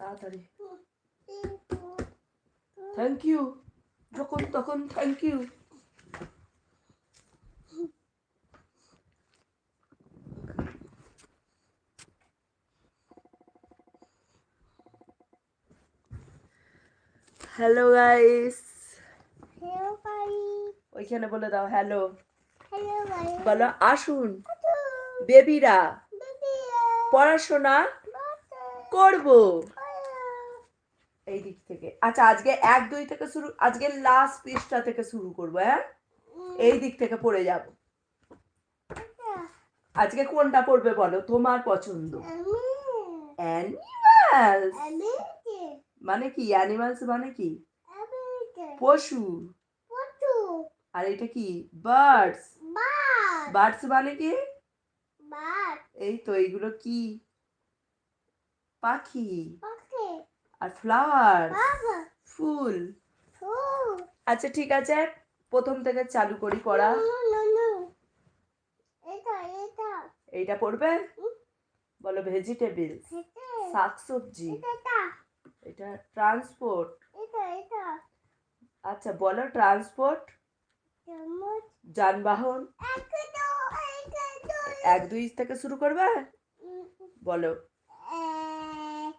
তাড়াতাড়ি। Thank you যখন তখন থ্যাংক ইউ হ্যালো গাইস. ওইখানে বলে দাও হ্যালো. বলো আসুন। বেবিরা Baby. পড়াশোনা করব। এই দিক থেকে। আচ্ছা আজকে এক দুই থেকে শুরু আজকে লাস্ট পৃষ্ঠা থেকে শুরু করব হ্যাঁ? এই দিক থেকে পড়ে যাব। আজকে কোনটা পড়বে বলো? তোমার পছন্দ। অ্যানিমালস মানে কি? অ্যানিমালস মানে কি? পশু। আর এটা কি? বার্ডস বার্ডস মানে কি? এই তো এইগুলো কি? পাখি। আর ফ্লাওয়ার ফুল। আচ্ছা ঠিক আছে। প্রথম থেকে চালু করি পড়া। এইটা পড়বে? বলো ভেজিটেবল শাকসবজি এটা ট্রান্সপোর্ট আচ্ছা বলো ট্রান্সপোর্ট যানবাহন। এক দুই থেকে শুরু করবে? বলো এক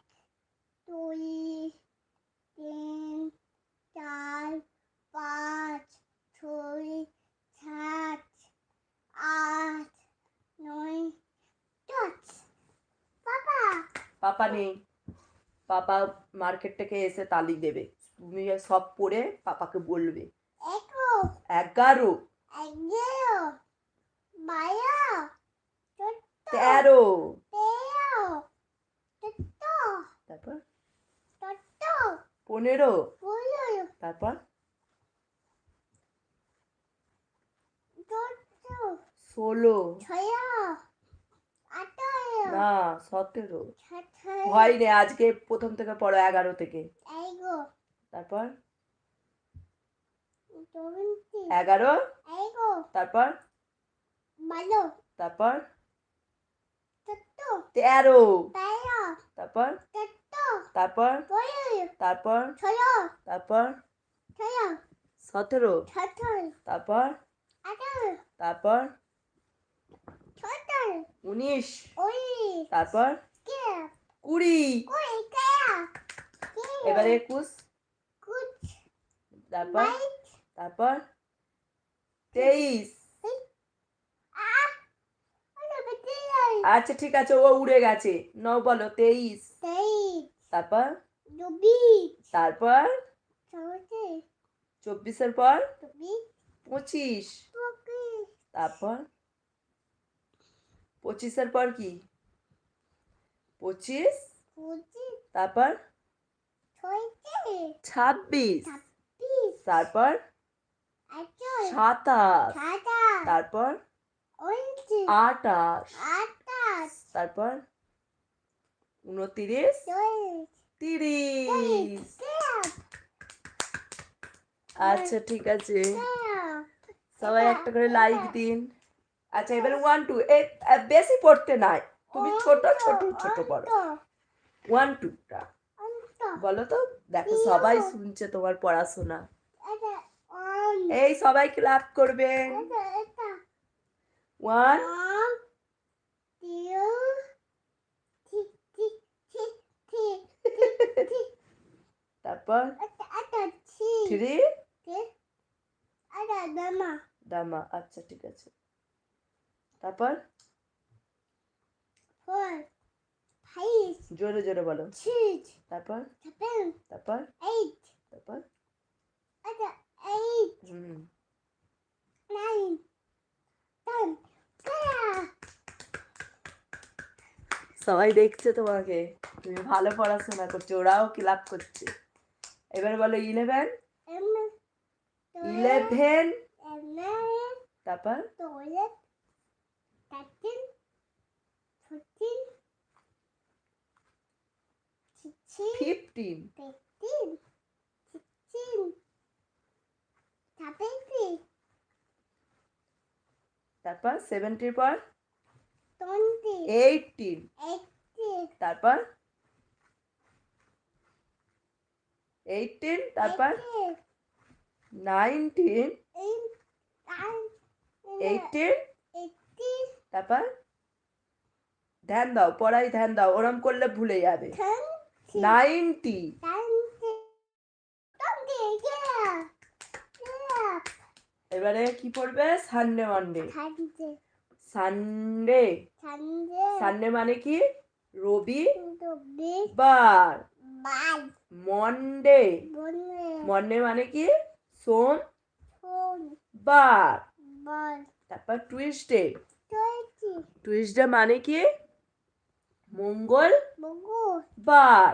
দুই তিন চার পাঁচ ছয় সাত আট নয় দশ বাবা পাপা নেই পাপা মার্কেট থেকে এসে তালি দেবে। তুমি সব পড়ে পাপাকে বলবে। এগো। এগারো। তেরো। তারপর? পনেরো। তারপর? ষোলো। ছয়। আঠারো। না সতেরো। সতেরো। হয়নি আজকে প্রথম থেকে পড়ো এগারো থেকে। তারপর? এগারো? এগো তারপর? তারপর? তেরো। তেরো। তারপর? তারপর? তারপর? তারপর? সতেরো। তারপর? তারপর? উনিশ। তারপর? কুড়ি। এবারে একুশ। তারপর? তারপর? তেইশ। আচ্ছা ঠিক আছে ও উড়ে গেছে। ন বলো তেইশ। তারপর? তারপর? চব্বিশের পর? পঁচিশ। তারপর? পঁচিশের পর কি? পঁচিশ। তারপর? ছাব্বিশ। তারপর? সাতাশ। তারপর? আটাশ। তারপর? উনত্রিশ। তিরিশ। আচ্ছা ঠিক আছে। সবাই একটা করে লাইক দিন। আচ্ছা এবার ওয়ান টু বেশি পড়তে নাই। তুমি ছোট ছোট ছোট পড়ো। ওয়ান টুটা বলো তো দেখো সবাই শুনছে তোমার পড়াশোনা। এই সবাই ক্লাপ করবেন ওয়ান তারপর? থ্রি দামা আচ্ছা ঠিক আছে। তারপর? জোরে জোরে বলো। তারপর? তারপর? তারপর? হুম। সবাই দেখছে তোমাকে। তুমি ভালো পড়াশোনা করছ ওরাও ক্লাব করছে? এবার বলো ইলেভেন ইলেভেন তারপর? Toilet, thirteen, fourteen, sixteen, fifteen fifteen, sixteen, seventeen, তারপর সেভেন্টির পর twenty, এইটিন eighteen, তারপর এইটিন তারপর নাইনটিন এইটিন তারপর ধ্যান দাও পড়াই ধ্যান দাও ওরম করলে ভুলে যাবে। নাইনটি। এবারে কি পড়বে? সানডে মানডে সানডে সানডে মানে কি? রবি বার। মন্ডে মন্ডে মানে কি? সোম বার। তারপর টুইসডে টুইসডে মানে কি? মঙ্গল বার।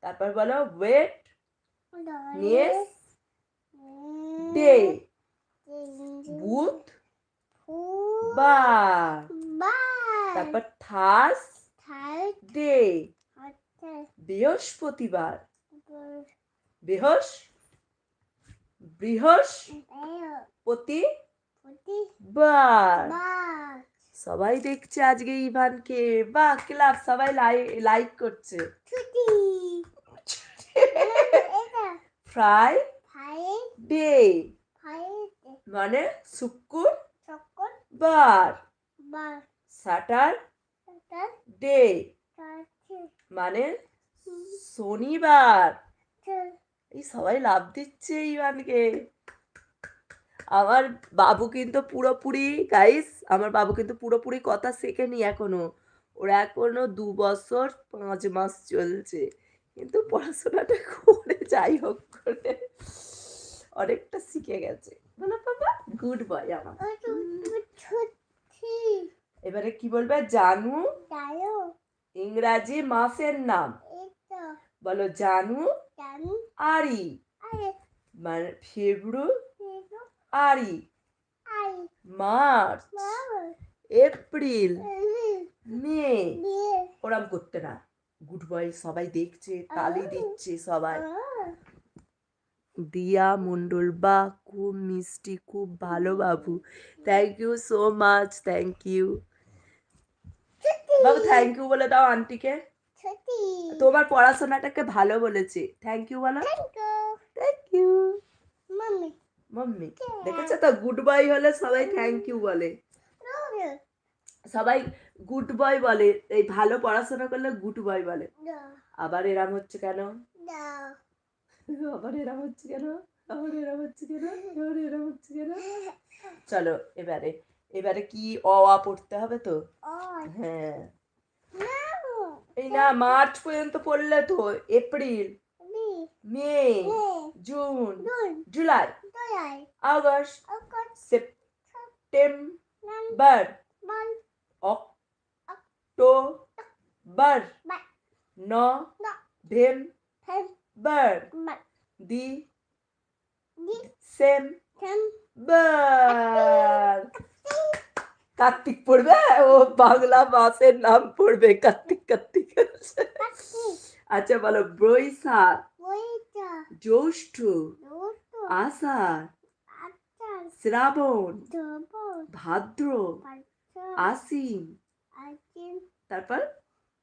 তারপর বলো ওয়েট Yes. ডে বুধ বার। তারপর থার্স ডে বৃহস্পতিবার। বৃহস বৃহস্পতিবার সবাই দেখছে আজকে ইভানকে। বাহ ক্লাব সবাই লাইক করছে। ফ্রাই ডে মানে শুক্রবার স্যাটার ডে মানে শনিবার। এই সবাই লাভ দিচ্ছে ইভানকে। আমার বাবু কিন্তু পুরোপুরি গাইস আমার বাবু কিন্তু পুরোপুরি কথা শেখেনি এখনও। ওরা এখনও দু বছর পাঁচ মাস চলছে। কিন্তু পড়াশোনাটা করে যাই হোক করে অনেকটা শিখে গেছে। বলো বাবা গুড বয় আমার। এবারে কি বলবে? জানু? ইংরাজি মাসের নাম। বলো জানু? আরি। মানে ফেব্রুয়ারি মার্চ। এপ্রিল। মে। ওরম করতে না। গুড বয় সবাই দেখছে তালি দিচ্ছে সবাই। দিয়া মন্ডল বা খুব মিষ্টি খুব ভালো বাবু। Thank you so much thank you Babu thank you বলে দাও আন্টিকে। তোমার পড়াশোনাটাকে ভালো বলেছে। থ্যাংক ইউ বলো। Thank you mummy. দেখেছ তো গুড বয় হলে সবাই থ্যাংক ইউ বলে। সবাই গুড বয় বলে এই ভালো পড়াশোনা করলে গুড বয় বলে। আবার এরাম হচ্ছে কেন? আবার এরাম হচ্ছে কেন? আবার এরাম হচ্ছে কেন? আবার এরাম হচ্ছে কেন? চলো এবারে এবারে কি অ আ পড়তে হবে তো? হ্যাঁ। এই না মার্চ পর্যন্ত পড়লে তো April May. June. July. August September October November December Kartik পড়বে ও বাংলা মাসের নাম পড়বে কার্তিক কার্তিক আচ্ছা বলো বৈশাখ জ্যৈষ্ঠ আষাঢ় শ্রাবণ ভাদ্র আশ্বিন তারপর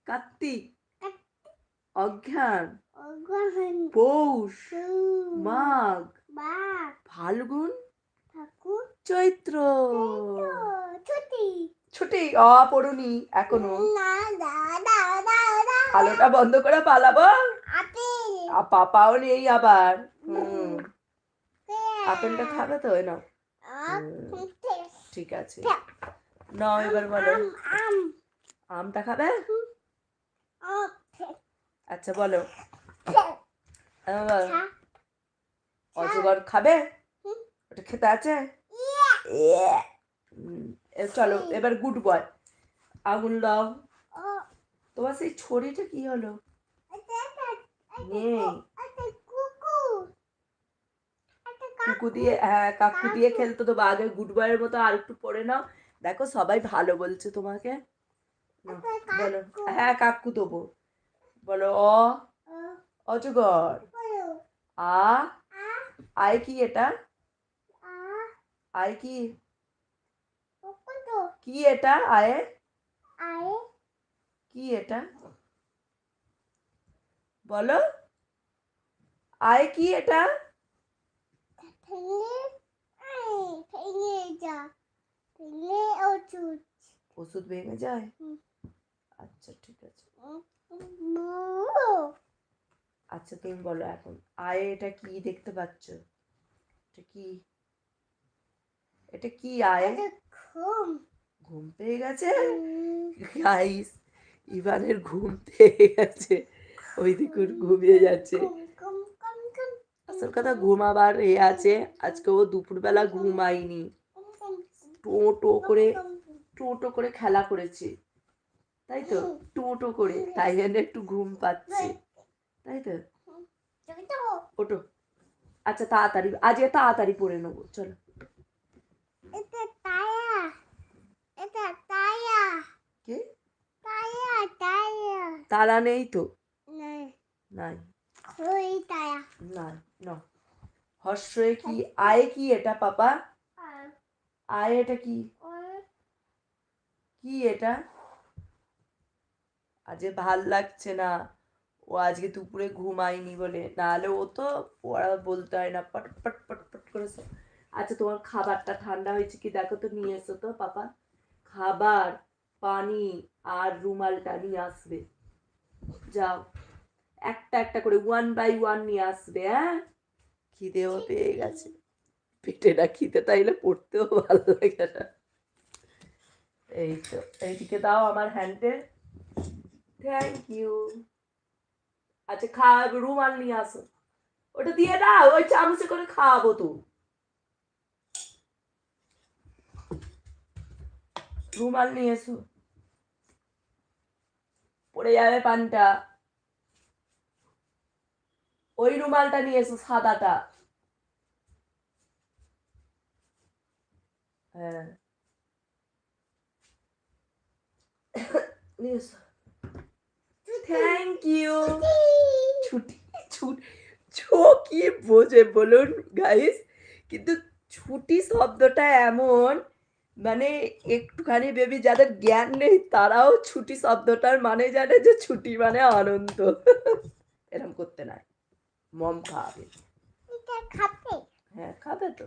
কার্তিক অজ্ঞান পৌষ মাঘ ফাল্গুন চৈত্র। ছুটি। অ পড়ুনি এখনও। আলোটা বন্ধ করে পালাবো। আর পাপাও নেই আবার। আপেলটা খাবে তো না ঠিক আছে। নাও এবার বলো। আমটা খাবে? আচ্ছা বলো। অজগর খাবে? ওটা খেতে আছে? ইয়ে। এ চলো এবার গুড বয়। আগুন দাও। তোমার সেই ছড়িটা কি হলো? নেই। কুকু দিয়ে হ্যাঁ কাকু দিয়ে খেলতো তো আগে গুড বয়ের মতো আর একটু পড়ে নাও। দেখো সবাই ভালো বলছে তোমাকে। বলো। হ্যাঁ কাকু দেবো। বলো অ অজগর। আ আয় কি এটা? আয় কি? কি এটা? আয়ে। কি এটা? বলো। আয় কি এটা ভেঙে আই ওষুধ। ওষুধ ভেঙে যায়? আচ্ছা ঠিক আছে। আচ্ছা তুমি বলো এখন আয়ে এটা কি দেখতে পাচ্ছ? এটা কি? এটা কি আয়? ঘুম। ঘুম পেয়ে গেছে? গাইস ইভানের ঘুম পেয়ে গেছে। ওই দেখুন ঘুমিয়ে যাচ্ছে। আসল কথা ঘুমাবার এ আছে। আজকে ও দুপুরবেলা ঘুমায়নি। ঘুম টো টো করে ঘুম টো টো করে খেলা করেছে। তাই তো? টো টো করে তাই জন্য একটু ঘুম পাচ্ছে। তাই তো? ওটো আচ্ছা তাড়াতাড়ি আজকে তাড়াতাড়ি পড়ে নেব চলো। কে? তারা নেই তো? নাই। নাই। না। হর্ষয়ে কি আয় কি এটা পাপা? আয় এটা কি? কি এটা? আজকে ভালো লাগছে না। ও আজকে দুপুরে ঘুমায়নি বলে। নাহলে ও তো পড়া বলতে হয় না, পট পট পট পট করে আচ্ছা তোমার খাবারটা ঠান্ডা হয়েছে কি? দেখো তো, নিয়ে এসো তো, পাপা। খাবার, পানি আর রুমালটা নিয়ে আসবে। যাও। একটা একটা করে ওয়ান বাই ওয়ান নিয়ে আসবে হ্যাঁ? খিদেও পেয়ে গেছে। পেটে না খিদে তাইলে পড়তেও ভালো লাগে না। এই তো, এইদিকে দাও আমার হ্যান্ডে থ্যাংক ইউ আচ্ছা খা, রুমাল নিয়ে আসো। ওটা দিয়ে দাও, ওই চামচে করে খাওয়াবো তো। রুমাল নিয়ে এসো। পড়ে যাবে পানটা। ওই রুমালটা নিয়ে এসো, সাদাটা। হ্যাঁ থ্যাংক ইউ ছুটি ছুটি ছো কি বোঝে বলুন গাইস কিন্তু ছুটি শব্দটা এমন মানে একটুখানি বেবি যাদের জ্ঞান নেই তারাও ছুটি শব্দটার মানে জানে যে ছুটি মানে আনন্দ এরকম করতে নাই মম খাবে হ্যাঁ খাবে তো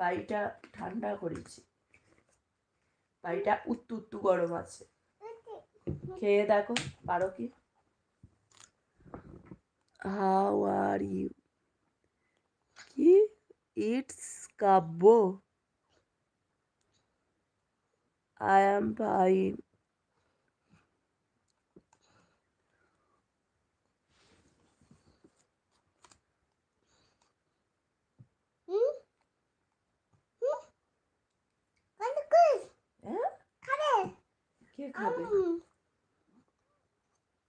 পাইটা ঠান্ডা করেছি। পাইটা উত্তু উত্তু গরম আছে। খেয়ে দেখো, পারো কি? হাউ আর ইউ কি? It's Kavya. I am fine hmm hmm কত কই হ্যাঁ খাবে কে খাবে?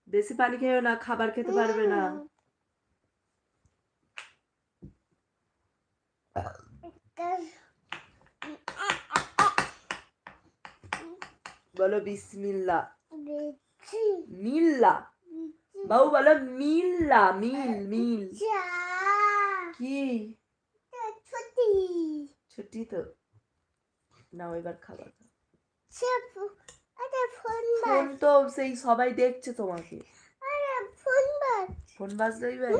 বেশি পানি খেয়েও না খাবার খেতে পারবে না বলো বিসমিল্লা। মিল্লা। বাবু বলো মিল্লা মিল মিল। কি? ছুটি। ছুটি তো। নাও এবার খাবার খাও। ফোন তো সেই সবাই দেখছে তোমাকে। আরে ফোন বাজ ফোন বাজলেই ভাই।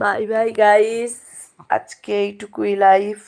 বাই বাই গাইস আজকে এইটুকুই লাইফ